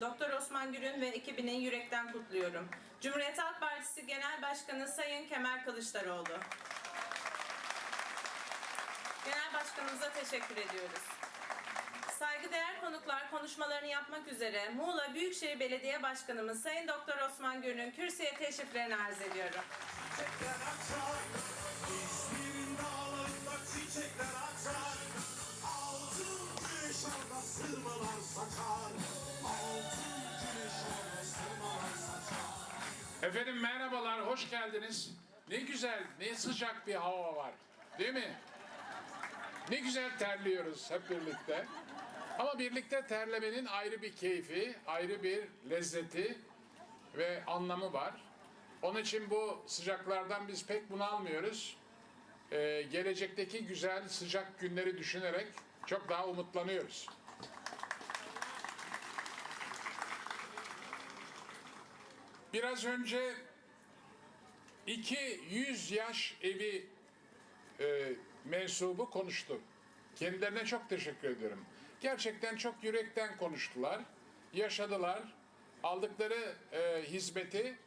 Doktor Osman Gürün ve ekibini yürekten kutluyorum. Cumhuriyet Halk Partisi Genel Başkanı Sayın Kemal Kılıçdaroğlu. Genel Başkanımıza teşekkür ediyoruz. Saygıdeğer konuklar konuşmalarını yapmak üzere Muğla Büyükşehir Belediye Başkanımız Sayın Doktor Osman Gür'ün kürsüye teşriflerini arz ediyorum. Çiçekler açar çiçekler açar Altın Efendim merhabalar, hoş geldiniz. Ne güzel, ne sıcak bir hava var. Değil mi? Ne güzel terliyoruz hep birlikte. Ama birlikte terlemenin ayrı bir keyfi, ayrı bir lezzeti ve anlamı var. Onun için bu sıcaklardan biz pek bunalmıyoruz. Ee, gelecekteki güzel sıcak günleri düşünerek çok daha umutlanıyoruz. Biraz önce iki 100 yaş evi e, mensubu konuştu. Kendilerine çok teşekkür ediyorum. Gerçekten çok yürekten konuştular, yaşadılar, aldıkları e, hizmeti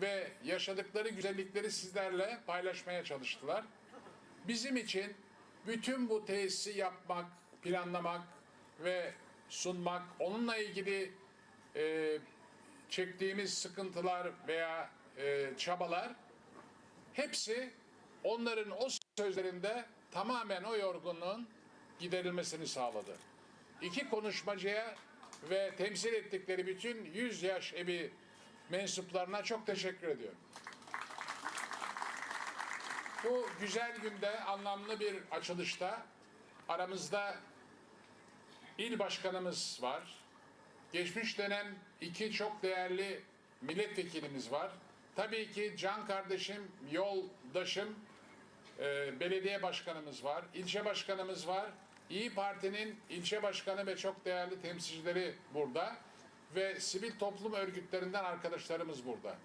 ve yaşadıkları güzellikleri sizlerle paylaşmaya çalıştılar. Bizim için bütün bu tesisi yapmak, planlamak ve sunmak, onunla ilgili e, çektiğimiz sıkıntılar veya e, çabalar hepsi onların o sözlerinde tamamen o yorgunluğun giderilmesini sağladı. İki konuşmacıya ve temsil ettikleri bütün 100 yaş evi mensuplarına çok teşekkür ediyorum. Bu güzel günde anlamlı bir açılışta aramızda il başkanımız var. Geçmiş dönem iki çok değerli milletvekilimiz var. Tabii ki can kardeşim, yoldaşım, e, belediye başkanımız var, ilçe başkanımız var. İyi Parti'nin ilçe başkanı ve çok değerli temsilcileri burada ve sivil toplum örgütlerinden arkadaşlarımız burada.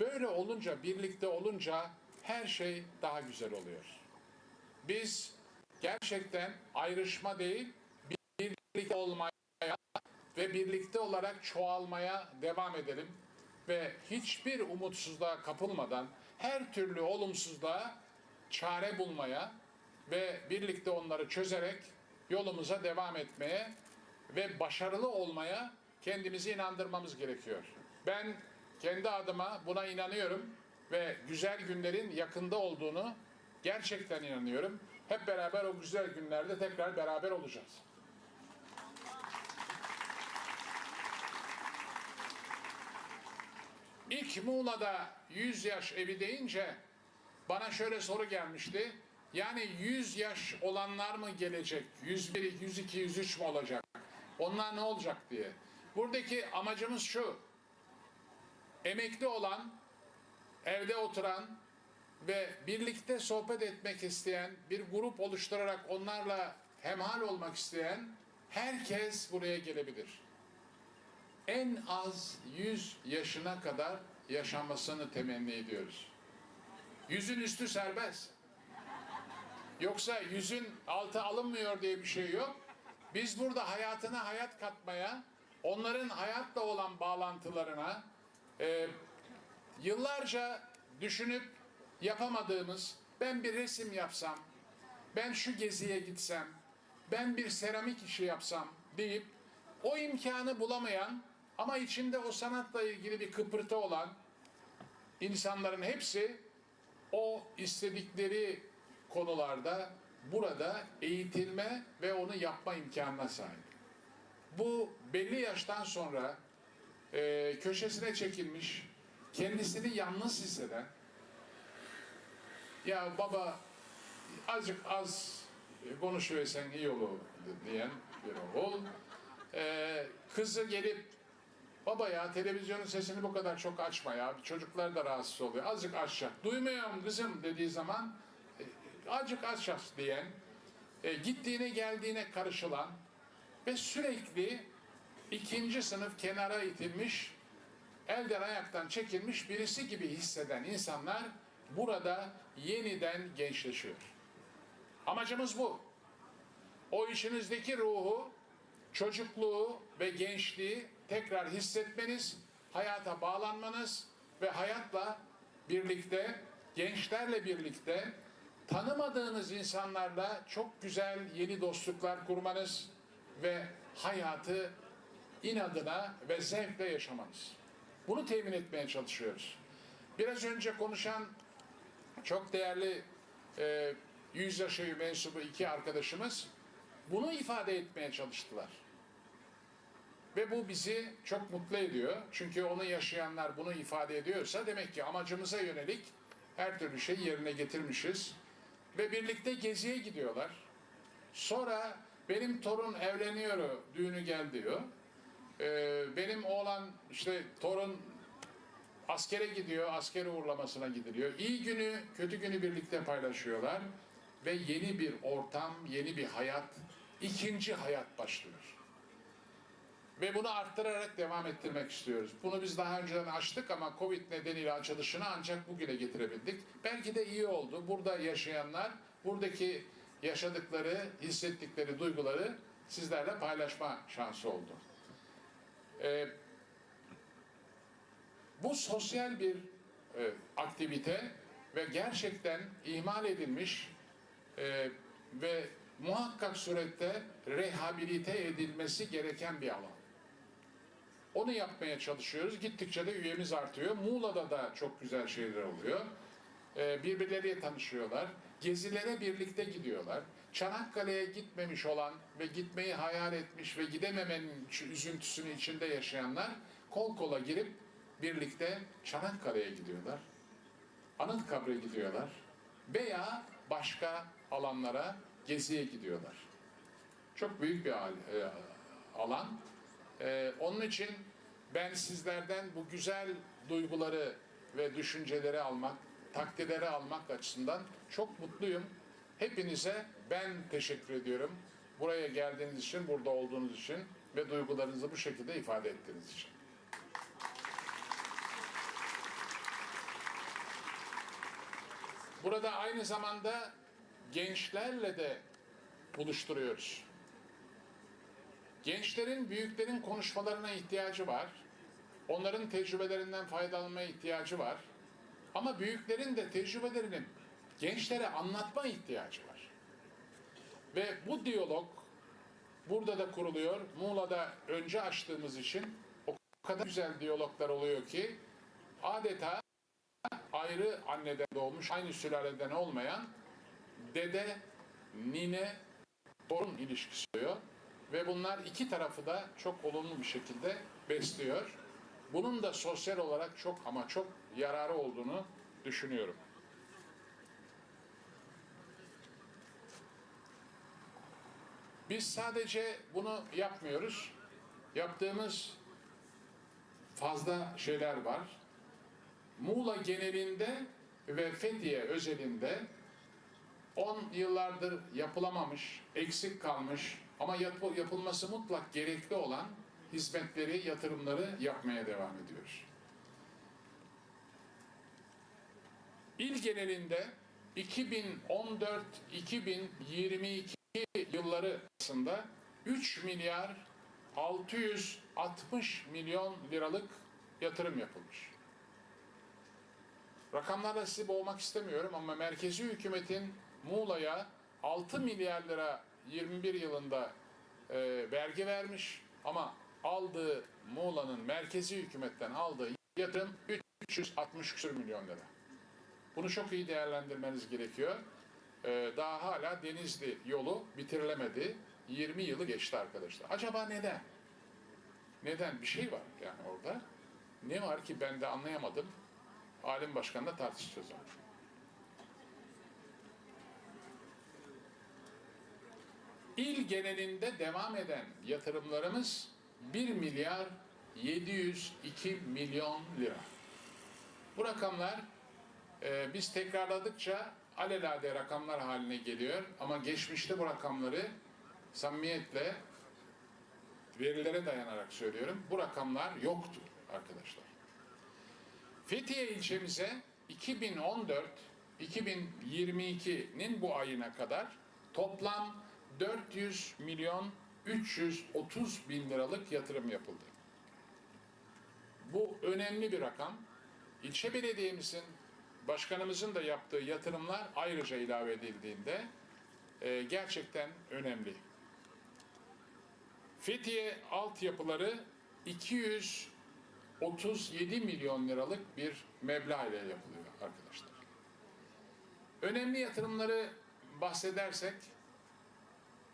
Böyle olunca, birlikte olunca her şey daha güzel oluyor. Biz gerçekten ayrışma değil, birlikte olmaya ve birlikte olarak çoğalmaya devam edelim ve hiçbir umutsuzluğa kapılmadan her türlü olumsuzluğa çare bulmaya ve birlikte onları çözerek yolumuza devam etmeye ve başarılı olmaya kendimizi inandırmamız gerekiyor. Ben kendi adıma buna inanıyorum ve güzel günlerin yakında olduğunu gerçekten inanıyorum. Hep beraber o güzel günlerde tekrar beraber olacağız. İlk Muğla'da 100 yaş evi deyince bana şöyle soru gelmişti. Yani 100 yaş olanlar mı gelecek? 101, 102, 103 mü olacak? Onlar ne olacak diye. Buradaki amacımız şu. Emekli olan, evde oturan ve birlikte sohbet etmek isteyen, bir grup oluşturarak onlarla hemhal olmak isteyen herkes buraya gelebilir en az 100 yaşına kadar yaşamasını temenni ediyoruz. Yüzün üstü serbest. Yoksa yüzün altı alınmıyor diye bir şey yok. Biz burada hayatına hayat katmaya, onların hayatla olan bağlantılarına e, yıllarca düşünüp yapamadığımız ben bir resim yapsam, ben şu geziye gitsem, ben bir seramik işi yapsam deyip o imkanı bulamayan ama içinde o sanatla ilgili bir kıpırtı olan insanların hepsi o istedikleri konularda burada eğitilme ve onu yapma imkanına sahip. Bu belli yaştan sonra e, köşesine çekilmiş, kendisini yalnız hisseden, ya baba azıcık az konuşuyorsan iyi olur diyen bir oğul. Ee, kızı gelip baba ya televizyonun sesini bu kadar çok açma ya çocuklar da rahatsız oluyor azıcık açacak duymuyorum kızım dediği zaman e, azıcık açacağız diyen e, gittiğine geldiğine karışılan ve sürekli ikinci sınıf kenara itilmiş elden ayaktan çekilmiş birisi gibi hisseden insanlar burada yeniden gençleşiyor. Amacımız bu. O işinizdeki ruhu, çocukluğu ve gençliği tekrar hissetmeniz, hayata bağlanmanız ve hayatla birlikte, gençlerle birlikte tanımadığınız insanlarla çok güzel yeni dostluklar kurmanız ve hayatı inadına ve zevkle yaşamanız. Bunu temin etmeye çalışıyoruz. Biraz önce konuşan çok değerli e, yüz yaşı mensubu iki arkadaşımız bunu ifade etmeye çalıştılar. Ve bu bizi çok mutlu ediyor. Çünkü onu yaşayanlar bunu ifade ediyorsa demek ki amacımıza yönelik her türlü şeyi yerine getirmişiz. Ve birlikte geziye gidiyorlar. Sonra benim torun evleniyor, düğünü gel diyor. Ee, benim oğlan işte torun askere gidiyor, asker uğurlamasına gidiliyor. İyi günü, kötü günü birlikte paylaşıyorlar. Ve yeni bir ortam, yeni bir hayat, ikinci hayat başlıyor. Ve bunu arttırarak devam ettirmek istiyoruz. Bunu biz daha önceden açtık ama Covid nedeniyle açılışını ancak bugüne getirebildik. Belki de iyi oldu. Burada yaşayanlar, buradaki yaşadıkları, hissettikleri duyguları sizlerle paylaşma şansı oldu. Ee, bu sosyal bir e, aktivite ve gerçekten ihmal edilmiş e, ve muhakkak surette rehabilite edilmesi gereken bir alan. Onu yapmaya çalışıyoruz. Gittikçe de üyemiz artıyor. Muğla'da da çok güzel şeyler oluyor. Ee, birbirleriyle tanışıyorlar. Gezilere birlikte gidiyorlar. Çanakkale'ye gitmemiş olan ve gitmeyi hayal etmiş ve gidememenin üzüntüsünü içinde yaşayanlar kol kola girip birlikte Çanakkale'ye gidiyorlar. Anıtkabir'e gidiyorlar. Veya başka alanlara geziye gidiyorlar. Çok büyük bir e, alan. Ee, onun için ben sizlerden bu güzel duyguları ve düşünceleri almak, takdirleri almak açısından çok mutluyum. Hepinize ben teşekkür ediyorum. Buraya geldiğiniz için, burada olduğunuz için ve duygularınızı bu şekilde ifade ettiğiniz için. Burada aynı zamanda gençlerle de buluşturuyoruz. Gençlerin, büyüklerin konuşmalarına ihtiyacı var. Onların tecrübelerinden faydalanmaya ihtiyacı var. Ama büyüklerin de tecrübelerini gençlere anlatma ihtiyacı var. Ve bu diyalog burada da kuruluyor. Muğla'da önce açtığımız için o kadar güzel diyaloglar oluyor ki adeta ayrı anneden doğmuş, aynı sülaleden olmayan dede, nine, torun ilişkisi oluyor. Ve bunlar iki tarafı da çok olumlu bir şekilde besliyor. Bunun da sosyal olarak çok ama çok yararı olduğunu düşünüyorum. Biz sadece bunu yapmıyoruz. Yaptığımız fazla şeyler var. Muğla genelinde ve Fethiye özelinde 10 yıllardır yapılamamış, eksik kalmış ama yap- yapılması mutlak gerekli olan hizmetleri, yatırımları yapmaya devam ediyoruz. İl genelinde 2014-2022 yılları arasında 3 milyar 660 milyon liralık yatırım yapılmış. Rakamlarla sizi boğmak istemiyorum ama merkezi hükümetin Muğla'ya 6 milyar lira 21 yılında e, vergi vermiş ama aldığı Muğla'nın merkezi hükümetten aldığı yatırım 360 küsur milyon lira. Bunu çok iyi değerlendirmeniz gerekiyor. E, daha hala Denizli yolu bitirilemedi. 20 yılı geçti arkadaşlar. Acaba neden? Neden? Bir şey var yani orada. Ne var ki ben de anlayamadım. Alim Başkan'la tartışacağız onu. İl genelinde devam eden yatırımlarımız 1 milyar 702 milyon lira. Bu rakamlar e, biz tekrarladıkça alelade rakamlar haline geliyor ama geçmişte bu rakamları samimiyetle verilere dayanarak söylüyorum. Bu rakamlar yoktu arkadaşlar. Fethiye ilçemize 2014-2022'nin bu ayına kadar toplam 400 milyon 330 bin liralık yatırım yapıldı. önemli bir rakam. İlçe belediyemizin, başkanımızın da yaptığı yatırımlar ayrıca ilave edildiğinde e, gerçekten önemli. Fethiye altyapıları 237 milyon liralık bir meblağ ile yapılıyor arkadaşlar. Önemli yatırımları bahsedersek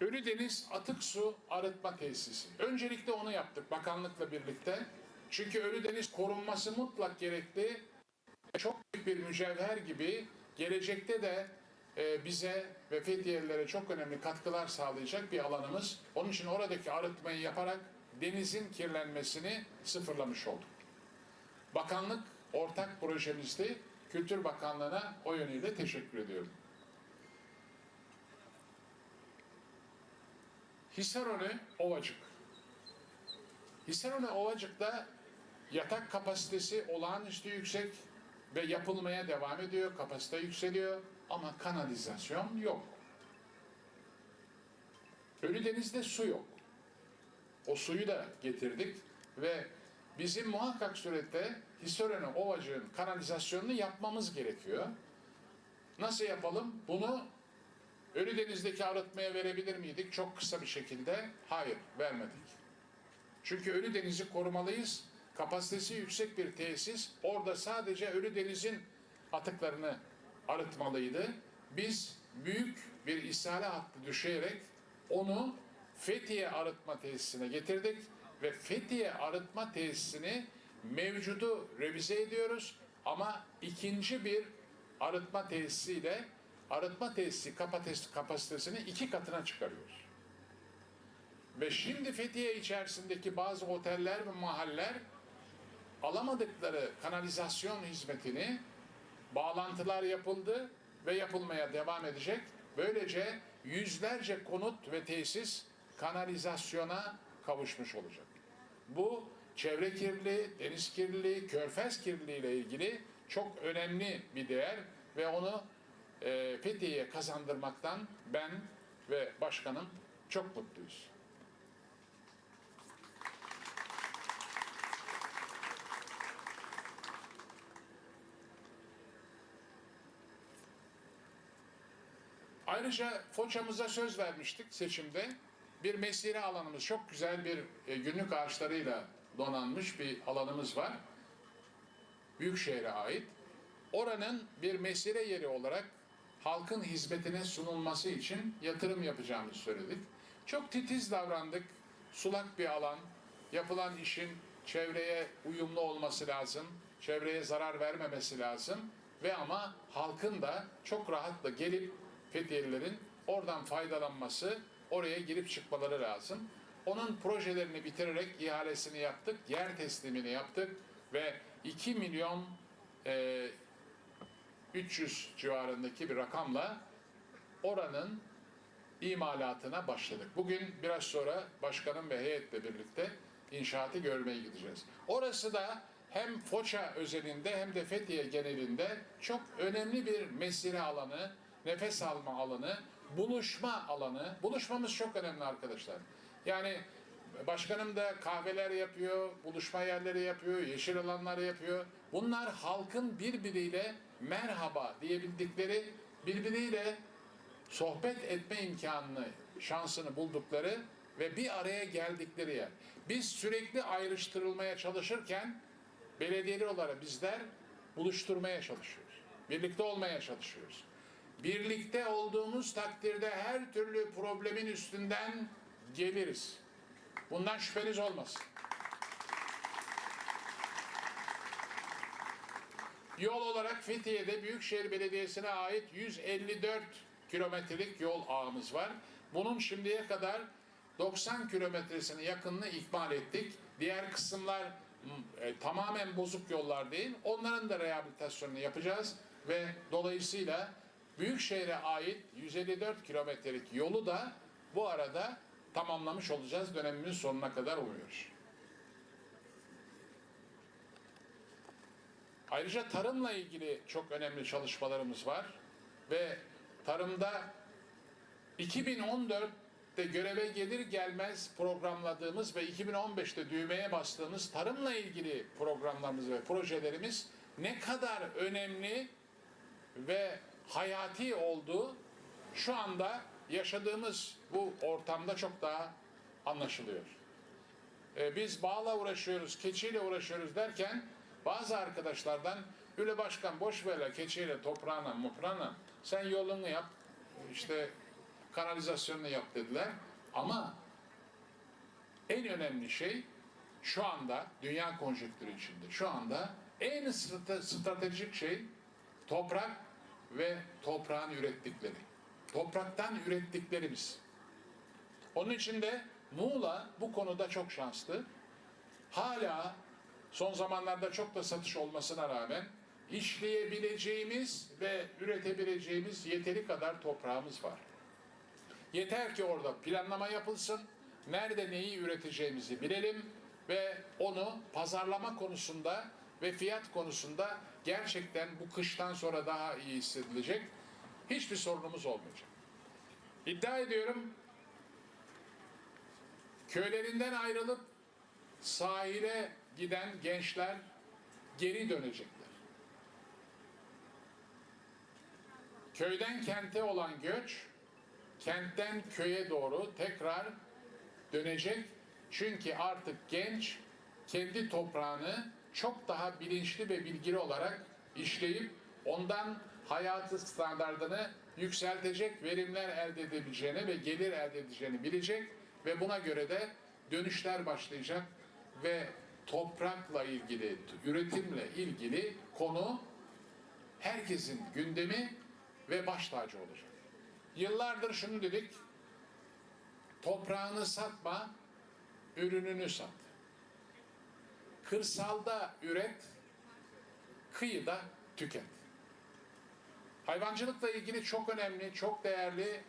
Ölüdeniz Atık Su Arıtma Tesisi. Öncelikle onu yaptık bakanlıkla birlikte. Çünkü Ölüdeniz korunması mutlak gerekli. Çok büyük bir mücevher gibi gelecekte de e, bize ve Fethiyelilere çok önemli katkılar sağlayacak bir alanımız. Onun için oradaki arıtmayı yaparak denizin kirlenmesini sıfırlamış olduk. Bakanlık ortak projemizde Kültür Bakanlığı'na o yönüyle teşekkür ediyorum. Hisarönü Ovacık. Hisarönü Ovacık'ta yatak kapasitesi olağanüstü yüksek ve yapılmaya devam ediyor. Kapasite yükseliyor ama kanalizasyon yok. Ölüdeniz'de su yok. O suyu da getirdik ve bizim muhakkak surette Hisarönü Ovacık'ın kanalizasyonunu yapmamız gerekiyor. Nasıl yapalım? Bunu Ölüdeniz'deki arıtmaya verebilir miydik? Çok kısa bir şekilde. Hayır, vermedik. Çünkü Ölüdeniz'i korumalıyız. Kapasitesi yüksek bir tesis. Orada sadece Ölüdeniz'in atıklarını arıtmalıydı. Biz büyük bir ishale hattı düşürerek onu Fethiye arıtma tesisine getirdik ve Fethiye arıtma tesisini mevcudu revize ediyoruz ama ikinci bir arıtma tesisiyle arıtma tesisi kapasitesi- kapasitesini iki katına çıkarıyoruz. Ve şimdi Fethiye içerisindeki bazı oteller ve mahaller alamadıkları kanalizasyon hizmetini bağlantılar yapıldı ve yapılmaya devam edecek. Böylece yüzlerce konut ve tesis kanalizasyona kavuşmuş olacak. Bu çevre kirliliği, deniz kirliliği, körfez kirliliği ile ilgili çok önemli bir değer ve onu e, Fethiye'ye kazandırmaktan ben ve başkanım çok mutluyuz. Ayrıca Foça'mıza söz vermiştik seçimde. Bir mesire alanımız, çok güzel bir e, günlük ağaçlarıyla donanmış bir alanımız var. Büyükşehir'e ait. Oranın bir mesire yeri olarak halkın hizmetine sunulması için yatırım yapacağımızı söyledik. Çok titiz davrandık. Sulak bir alan. Yapılan işin çevreye uyumlu olması lazım. Çevreye zarar vermemesi lazım. Ve ama halkın da çok rahatla gelip Fethiyelilerin oradan faydalanması, oraya girip çıkmaları lazım. Onun projelerini bitirerek ihalesini yaptık, yer teslimini yaptık ve 2 milyon e, 300 civarındaki bir rakamla oranın imalatına başladık. Bugün biraz sonra başkanım ve heyetle birlikte inşaatı görmeye gideceğiz. Orası da hem Foça özelinde hem de Fethiye genelinde çok önemli bir mesire alanı, nefes alma alanı, buluşma alanı. Buluşmamız çok önemli arkadaşlar. Yani başkanım da kahveler yapıyor, buluşma yerleri yapıyor, yeşil alanlar yapıyor. Bunlar halkın birbiriyle merhaba diyebildikleri, birbiriyle sohbet etme imkanını, şansını buldukları ve bir araya geldikleri yer. Biz sürekli ayrıştırılmaya çalışırken belediyeler olarak bizler buluşturmaya çalışıyoruz. Birlikte olmaya çalışıyoruz. Birlikte olduğumuz takdirde her türlü problemin üstünden geliriz. Bundan şüpheniz olmasın. Yol olarak Fethiye'de Büyükşehir Belediyesi'ne ait 154 kilometrelik yol ağımız var. Bunun şimdiye kadar 90 kilometresini yakınını ikmal ettik. Diğer kısımlar e, tamamen bozuk yollar değil. Onların da rehabilitasyonunu yapacağız ve dolayısıyla Büyükşehir'e ait 154 kilometrelik yolu da bu arada tamamlamış olacağız dönemimizin sonuna kadar umuyoruz. Ayrıca tarımla ilgili çok önemli çalışmalarımız var ve tarımda 2014 de göreve gelir gelmez programladığımız ve 2015'te düğmeye bastığımız tarımla ilgili programlarımız ve projelerimiz ne kadar önemli ve hayati olduğu şu anda yaşadığımız bu ortamda çok daha anlaşılıyor. Ee, biz bağla uğraşıyoruz, keçiyle uğraşıyoruz derken bazı arkadaşlardan Üle Başkan boş ver keçiyle toprağına muprağına sen yolunu yap işte kanalizasyonunu yap dediler. Ama en önemli şey şu anda dünya konjonktürü içinde şu anda en strate- stratejik şey toprak ve toprağın ürettikleri. Topraktan ürettiklerimiz. Onun için de Muğla bu konuda çok şanslı. Hala son zamanlarda çok da satış olmasına rağmen işleyebileceğimiz ve üretebileceğimiz yeteri kadar toprağımız var. Yeter ki orada planlama yapılsın, nerede neyi üreteceğimizi bilelim ve onu pazarlama konusunda ve fiyat konusunda gerçekten bu kıştan sonra daha iyi hissedilecek hiçbir sorunumuz olmayacak. İddia ediyorum köylerinden ayrılıp sahile giden gençler geri dönecekler. Köyden kente olan göç kentten köye doğru tekrar dönecek. Çünkü artık genç kendi toprağını çok daha bilinçli ve bilgili olarak işleyip ondan hayatı standartını yükseltecek, verimler elde edebileceğini ve gelir elde edeceğini bilecek ve buna göre de dönüşler başlayacak ve toprakla ilgili, üretimle ilgili konu herkesin gündemi ve baş tacı olacak. Yıllardır şunu dedik, toprağını satma, ürününü sat. Kırsalda üret, kıyıda tüket. Hayvancılıkla ilgili çok önemli, çok değerli,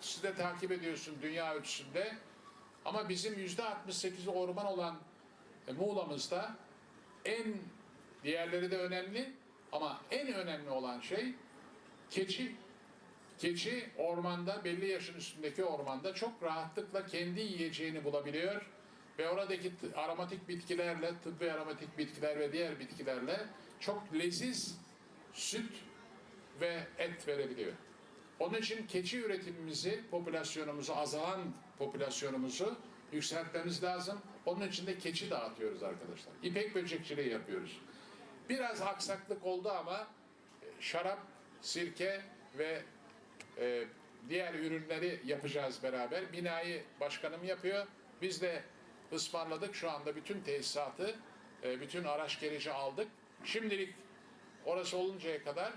siz de takip ediyorsun dünya ölçüsünde. Ama bizim yüzde 68'i orman olan e, Muğla'mızda en diğerleri de önemli ama en önemli olan şey keçi. Keçi ormanda belli yaşın üstündeki ormanda çok rahatlıkla kendi yiyeceğini bulabiliyor ve oradaki aromatik bitkilerle, tıbbi aromatik bitkiler ve diğer bitkilerle çok leziz süt ve et verebiliyor. Onun için keçi üretimimizi, popülasyonumuzu, azalan popülasyonumuzu yükseltmemiz lazım. Onun için de keçi dağıtıyoruz arkadaşlar. İpek böcekçiliği yapıyoruz. Biraz aksaklık oldu ama e, şarap, sirke ve e, diğer ürünleri yapacağız beraber. Binayı başkanım yapıyor. Biz de ısmarladık. Şu anda bütün tesisatı, e, bütün araç gereci aldık. Şimdilik orası oluncaya kadar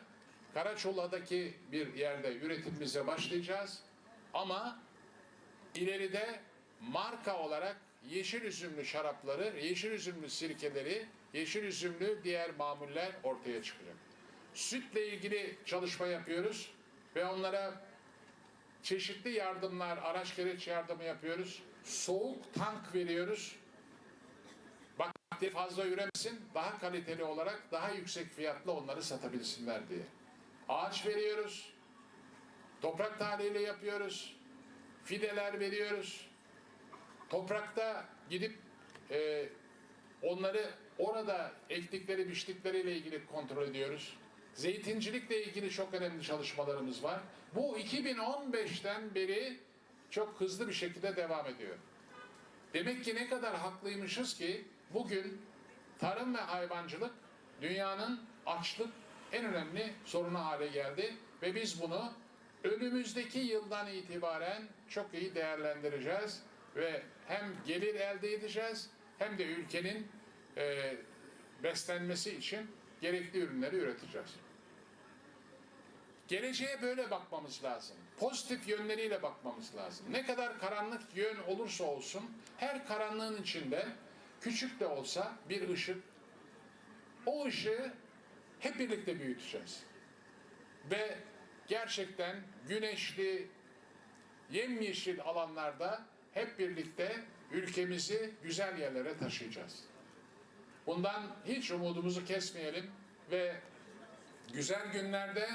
Karaçolla'daki bir yerde üretimimize başlayacağız. Ama ileride marka olarak yeşil üzümlü şarapları, yeşil üzümlü sirkeleri, yeşil üzümlü diğer mamuller ortaya çıkacak. Sütle ilgili çalışma yapıyoruz ve onlara çeşitli yardımlar, araç gereç yardımı yapıyoruz. Soğuk tank veriyoruz. Bakti fazla üremesin, daha kaliteli olarak daha yüksek fiyatla onları satabilsinler diye. Ağaç veriyoruz. Toprak tahlili yapıyoruz. Fideler veriyoruz. Toprakta gidip e, onları orada ektikleri, biçtikleriyle ilgili kontrol ediyoruz. Zeytincilikle ilgili çok önemli çalışmalarımız var. Bu 2015'ten beri çok hızlı bir şekilde devam ediyor. Demek ki ne kadar haklıymışız ki bugün tarım ve hayvancılık dünyanın açlık en önemli sorunu hale geldi ve biz bunu önümüzdeki yıldan itibaren çok iyi değerlendireceğiz ve hem gelir elde edeceğiz hem de ülkenin e, beslenmesi için gerekli ürünleri üreteceğiz. Geleceğe böyle bakmamız lazım. Pozitif yönleriyle bakmamız lazım. Ne kadar karanlık yön olursa olsun her karanlığın içinde küçük de olsa bir ışık o ışığı hep birlikte büyüteceğiz. Ve gerçekten güneşli, yemyeşil alanlarda hep birlikte ülkemizi güzel yerlere taşıyacağız. Bundan hiç umudumuzu kesmeyelim ve güzel günlerde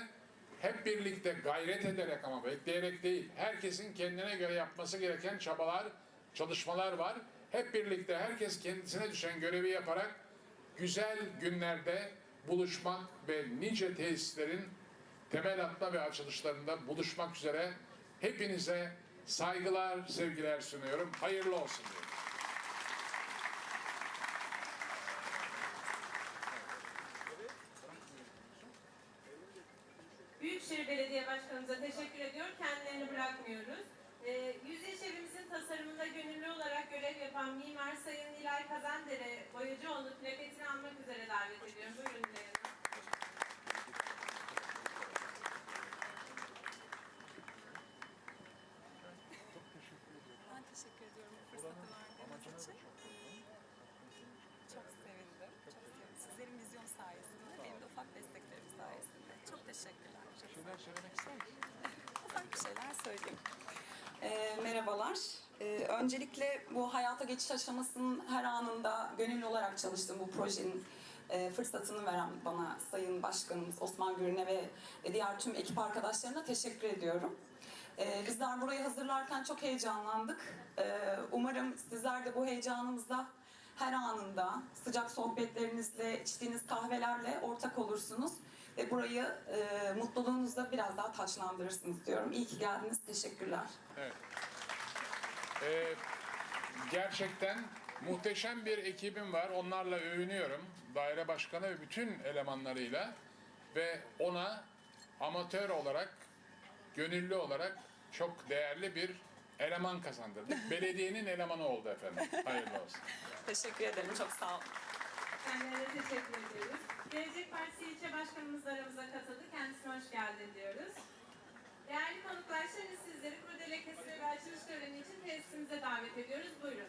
hep birlikte gayret ederek ama bekleyerek değil, herkesin kendine göre yapması gereken çabalar, çalışmalar var. Hep birlikte herkes kendisine düşen görevi yaparak güzel günlerde buluşmak ve nice tesislerin temel atma ve açılışlarında buluşmak üzere hepinize saygılar, sevgiler sunuyorum. Hayırlı olsun diyorum. Büyükşehir Belediye Başkanımıza teşekkür yapan mimar Sayın Nilay Kazandere Boyacıoğlu plaketini almak üzere davet ediyorum. Buyurun Nilay. Ben teşekkür ediyorum bu fırsatı verdiğiniz için. Çok sevindim. Çok sevindim. Sizlerin vizyon sayesinde, benim de ufak desteklerim sayesinde. Çok teşekkürler. Çok Şeyler söylemek ister misin? ufak bir şeyler söyleyeyim. Ee, merhabalar. Ee, öncelikle bu hayata geçiş aşamasının her anında gönüllü olarak çalıştığım bu projenin e, fırsatını veren bana Sayın Başkanımız Osman Gürün'e ve diğer tüm ekip arkadaşlarına teşekkür ediyorum. Ee, bizler burayı hazırlarken çok heyecanlandık. Ee, umarım sizler de bu heyecanımıza her anında sıcak sohbetlerinizle, içtiğiniz kahvelerle ortak olursunuz ve burayı e, mutluluğunuzla biraz daha taçlandırırsınız diyorum. İyi ki geldiniz. Teşekkürler. Evet. Ee, gerçekten muhteşem bir ekibim var. Onlarla övünüyorum. Daire başkanı ve bütün elemanlarıyla ve ona amatör olarak, gönüllü olarak çok değerli bir eleman kazandırdık. Belediyenin elemanı oldu efendim. Hayırlı olsun. Teşekkür ederim. Çok sağ olun. Kendilerine teşekkür ediyoruz. Gelecek Partisi ilçe başkanımız da aramıza katıldı. Kendisine hoş geldin diyoruz. Değerli konuklar, şimdi sizleri kurdele kesimi ve açılış töreni için tesisimize davet ediyoruz. Buyurun.